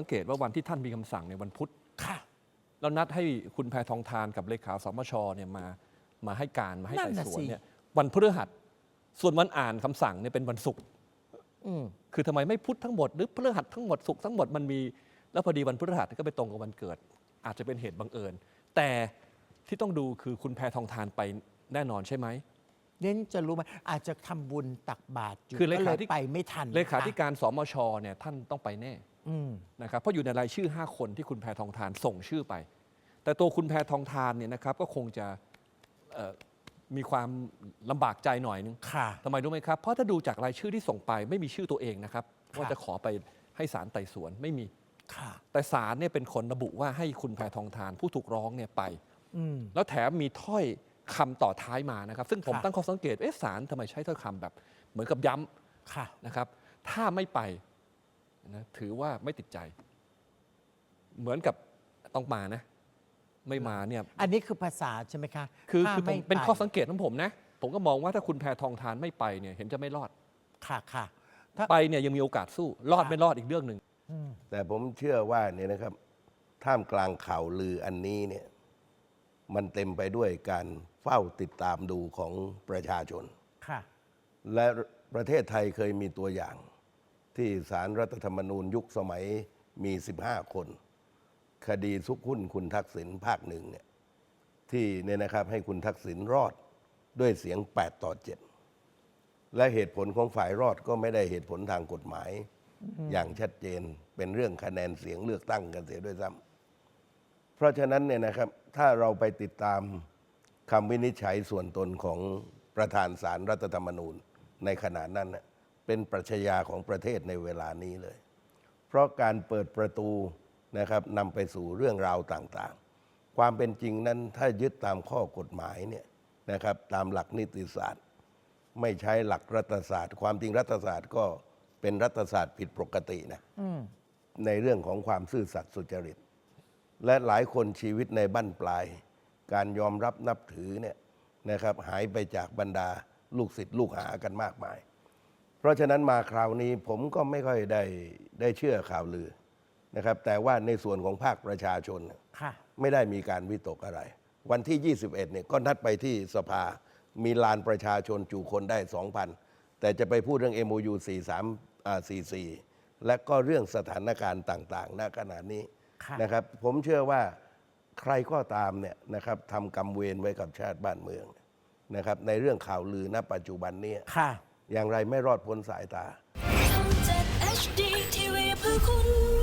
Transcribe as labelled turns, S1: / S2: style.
S1: สังเกตว่าวันที่ท่านมีคำสั่งในวันพุธ
S2: ค่ะ
S1: แล้วนัดให้คุณแพทองทานกับเลขาสมชเนี่ยมามาให้การมาให้
S2: นั่
S1: ไต่
S2: นน่ะ
S1: สวน
S2: สิ
S1: เนี่ยวันพฤหัส ส่วนวันอ่านคำสั่งเนี่ยเป็นวันศุกร์
S2: อืม
S1: คือทำไมไม่พุธทั้งหมดหรือพฤหัสทั้งหมดศุกร์ทั้งหมดมันมี แล้วพอดีวันพฤหัสก็ไปตรงกับวันเกิด อาจจะเป็นเหตุบังเอิญ แต่ที่ต้องดูคือคุณแพทองทานไปแน่นอนใช่ไหม
S2: เน้นจะรู้ไหมอาจจะทำบุญตักบาตรอยู่
S1: คือเล
S2: ก็
S1: ขา
S2: เลย
S1: ธิ
S2: ไปไม่ทัน
S1: เลขาธิ
S2: ค่ะ
S1: การสมชเนี่ยท่านต้องไปแน่
S2: อืม
S1: นะครับเพราะอยู่ในรายชื่อ 5 คนที่คุณแพทองทานส่งชื่อไป แต่ตัวคุณแพทองทานเนี่ยนะครับก็คงจะเอ่อมีความลำบากใจหน่อยนึง
S2: ค่ะ
S1: ทำไมรู้ไหมครับ เพราะถ้าดูจากรายชื่อที่ส่งไปไม่มีชื่อตัวเองนะครับ
S2: ครับ
S1: ว่าจะขอไปให้ศาลไต่สวนไม่มี
S2: ค่ะ
S1: แต่ศาลเนี่ยเป็นคนระบุว่าให้คุณแพทองทานผู้ถูกร้องเนี่ยไป
S2: อืม
S1: แล้วแถมมีถ้อยคำต่อท้ายมานะครับ ซึ่งผม
S2: ครับ
S1: ตั้งข้อสังเกตเอ๊ะศาลทำไมใช้ถ้อยคำแบบ เหมือนกับย้ำ
S2: ค่ะ
S1: นะครับถ้าไม่ไป นะถือว่าไม่ติดใจ เหมือนกับต้องมานะ ไม่มาเนี่ย
S2: อันนี้คือภาษาใช่ไหมคะ
S1: คือ
S2: ถ้า
S1: คือผม
S2: ไม่
S1: เป็น
S2: ไข้
S1: อสังเกตของผมนะ ผมก็มองว่าถ้าคุณแพทองทานไม่ไปเนี่ยเห็นจะไม่รอด
S2: ค่ะค่ะถ้า
S1: ไปเนี่ยยังมีโอกาสสู้ รอด
S2: ครับ
S1: ไม่รอดอีกเรื่องหนึ่ง
S2: อืม
S3: แต่ผมเชื่อว่าเนี่ยนะครับ ท่ามกลางข่าวลืออันนี้เนี่ยมันเต็มไปด้วยการเฝ้าติดตามดูของประชาชน
S2: ค่ะ
S3: และประเทศไทยเคยมีตัวอย่าง ที่สารรัฐธรรมนูญยุคสมัยมี 15 คน คดีซุกหุ้นคุณทักษิณภาคหนึ่งเนี่ยที่เนี่ยนะครับให้คุณทักษิณรอดด้วยเสียง 8 ต่อ 7 และเหตุผลของฝ่ายรอดก็ไม่ได้เหตุผลทางกฎหมาย อย่างชัดเจนเป็นเรื่องคะแนนเสียงเลือกตั้งกันเสียด้วยซ้ำเพราะฉะนั้นเนี่ยนะครับถ้าเราไปติดตามคำวินิจฉัยส่วนตนของประธานสารรัฐธรรมนูญในขณะนั้นน่ะ เป็นปรัชญาของประเทศในเวลานี้เลย เพราะการเปิดประตูนะครับนำไปสู่เรื่องราวต่างๆ ความเป็นจริงนั้นถ้ายึดตามข้อกฎหมายเนี่ยนะครับตามหลักนิติศาสตร์ ไม่ใช้หลักรัฐศาสตร์ ความจริงรัฐศาสตร์ก็เป็นรัฐศาสตร์ผิดปกตินะ
S2: อืม
S3: ในเรื่องของความซื่อสัตย์สุจริต และหลายคนชีวิตในบั้นปลาย การยอมรับนับถือเนี่ยนะครับหายไปจากบรรดาลูกศิษย์ลูกหากันมากมาย เพราะฉะนั้นมาคราวนี้ผมก็ไม่ค่อยได้ได้เชื่อข่าวลือนะครับ แต่ว่าในส่วนของภาคประชาชน
S2: ค่ะไม่
S3: ไม่ได้มีการวิตกอะไร วันที่ 21เนี่ยก็นัดไปที่สภา มีลานประชาชนจูคนได้ 2,000 แต่จะไปพูดเรื่อง MOU 43อ่า44 และก็เรื่องสถานการณ์ต่างๆณขณะนี้
S2: ค่ะ
S3: นะครับ ผมเชื่อว่าใครก็ตามเนี่ยนะครับทำกรรมเวรไว้กับชาติบ้านเมืองนะครับในเรื่องข่าวลือณปัจจุบันเนี้
S2: ค่ะ
S3: อย่างไรไม่รอดพ้นสายตา
S4: HD TV เพื่อคุณ